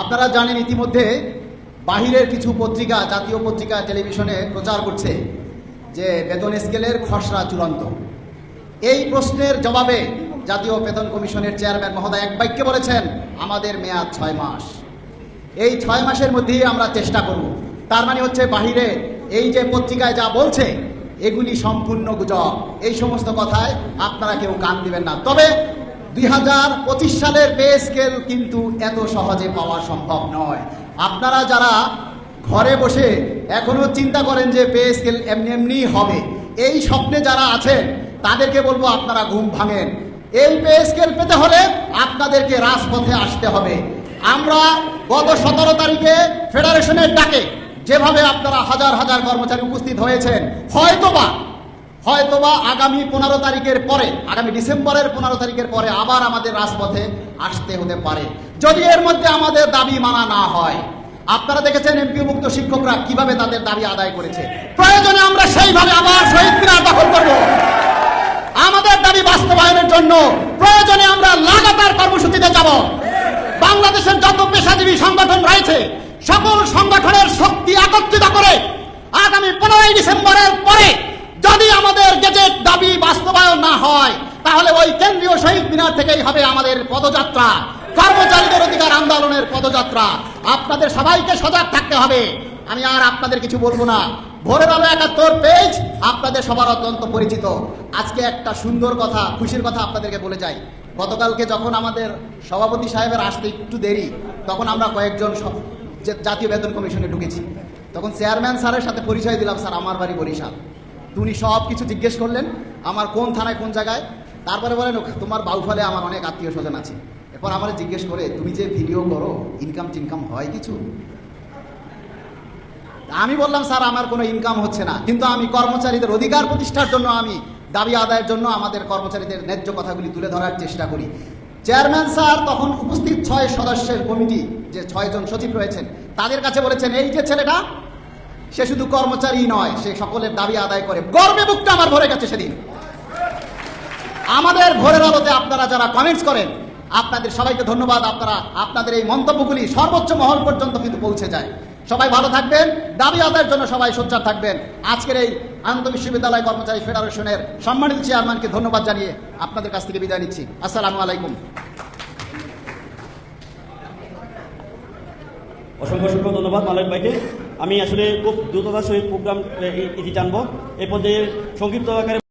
আপনারা জানেন ইতিমধ্যে বাহিরের কিছু পত্রিকা, জাতীয় পত্রিকা, টেলিভিশনে প্রচার করছে যে বেতন স্কেলের খসড়া চূড়ান্ত। এই প্রশ্নের জবাবে জাতীয় বেতন কমিশনের চেয়ারম্যান মহোদয় এক বাক্যে বলেছেন, আমাদের মেয়াদ ছয় মাস। এই ছয় মাসের মধ্যেই আমরা চেষ্টা করব। তার মানে হচ্ছে বাহিরে এই যে পত্রিকায় যা বলছে, এগুলি সম্পূর্ণ গুজব। এই সমস্ত কথায় আপনারা কেউ কান দিবেন না। তবে দুই হাজার পঁচিশ সালের পে স্কেল কিন্তু এত সহজে পাওয়া সম্ভব নয়। আপনারা যারা ঘরে বসে এখনও চিন্তা করেন যে পে স্কেল এমনি এমনি হবে, এই স্বপ্নে যারা আছেন, তাদেরকে বলব আপনারা ঘুম ভাঙেন। এই পে স্কেল পেতে হলে আপনাদেরকে রাজপথে আসতে হবে। আমরা গত সতেরো তারিখে ফেডারেশনের ডাকে যেভাবে আপনারা হাজার হাজার কর্মচারী উপস্থিত হয়েছেন, হয়তোবা হয়তোবা আগামী পনেরো তারিখের পরে, আগামী ডিসেম্বরের পনেরো তারিখের পরে আবার আমাদের রাজপথে আসতে হতে পারে। যদি এর মধ্যে আমাদের দাবি মানা না হয়, আপনারা দেখেছেন এমপি মুক্ত শিক্ষকরা কীভাবে তাদের দাবি আদায় করেছে। প্রয়োজনে আমরা সেইভাবে আবার শহীদ মিনার দখল করব। আমাদের দাবি বাস্তবায়নের জন্য প্রয়োজনে আমরা লাগাতার কর্মসূচিতে যাব। বাংলাদেশের যত পেশাজীবী সংগঠন রয়েছে, সকল সংগঠনের শক্তি একত্রিত করে আগামী পনেরোই ডিসেম্বরের পরে যদি আমাদের গেজেট দাবি বাস্তবায়ন না হয় তাহলে ওই কেন্দ্রীয় থেকেই হবে আমাদের পদযাত্রা। কর্মচারীদের অধিকার আন্দোলনের পদযাত্রা। আপনাদের সবাইকে সজাগ থাকতে হবে। আমি আর আপনাদের কিছু বলব না। ভোরের আলো একাত্তর পেজ আপনাদের সবার অত্যন্ত পরিচিত। আজকে একটা সুন্দর কথা, খুশির কথা আপনাদেরকে বলে যাই। গতকালকে যখন আমাদের সভাপতি সাহেবের আসতে একটু দেরি, তখন আমরা কয়েকজন জাতীয় বেতন কমিশনে ঢুকেছি। তখন চেয়ারম্যান স্যারের সাথে পরিচয় দিলাম, স্যার, আমার বাড়ি বরিশাল। উনি সব কিছু জিজ্ঞেস করলেন, আমার কোন থানায় কোন জায়গায়? তারপরে বলেন "ও, তোমার বাউফলে আমার অনেক আত্মীয় স্বজন আছে। এরপর আমার জিজ্ঞেস করে তুমি যে ভিডিও করো ইনকাম টিনকাম হয় কিছু? আমি বললাম স্যার আমার কোনো ইনকাম হচ্ছে না। কিন্তু আমি কর্মচারীদের অধিকার প্রতিষ্ঠার জন্য আমি দাবি আদায়ের জন্য আমাদের কর্মচারীদের ন্যায্য কথাগুলি তুলে ধরার চেষ্টা করি। চেয়ারম্যান স্যার তখন উপস্থিত ছয় সদস্যের কমিটি যে ছয়জন সচিব রয়েছেন তাদের কাছে বলেছেন এই যে ছেলেটা সে শুধু কর্মচারী নয় সে সকলের দাবি আদায় করে। গর্বে বুকটা আমার ভরে গেছে সেদিন। আমাদের ভোরের আলোতে আপনারা যারা কমেন্টস করেন, আপনাদের সবাইকে ধন্যবাদ। আপনারা, আপনাদের এই মন্তব্যগুলি সর্বোচ্চ মহল পর্যন্ত কিন্তু পৌঁছে যায়। সবাই ভালো থাকবেন, দাবি আদায়ের জন্য সবাই সোচ্চার থাকবেন। আজকের এই আনন্দ বিশ্ববিদ্যালয় কর্মচারী ফেডারেশনের সম্মানিত চেয়ারম্যানকে ধন্যবাদ জানিয়ে আপনাদের কাছ থেকে বিদায় নিচ্ছি। আসসালামু আলাইকুম। অসংখ্য অসংখ্য ধন্যবাদ মালিক ভাইকে। আমি আসলে খুব দ্রুততার সহিত প্রোগ্রাম এটি জানব। এই পর্যায়ে সংক্ষিপ্ত আকারে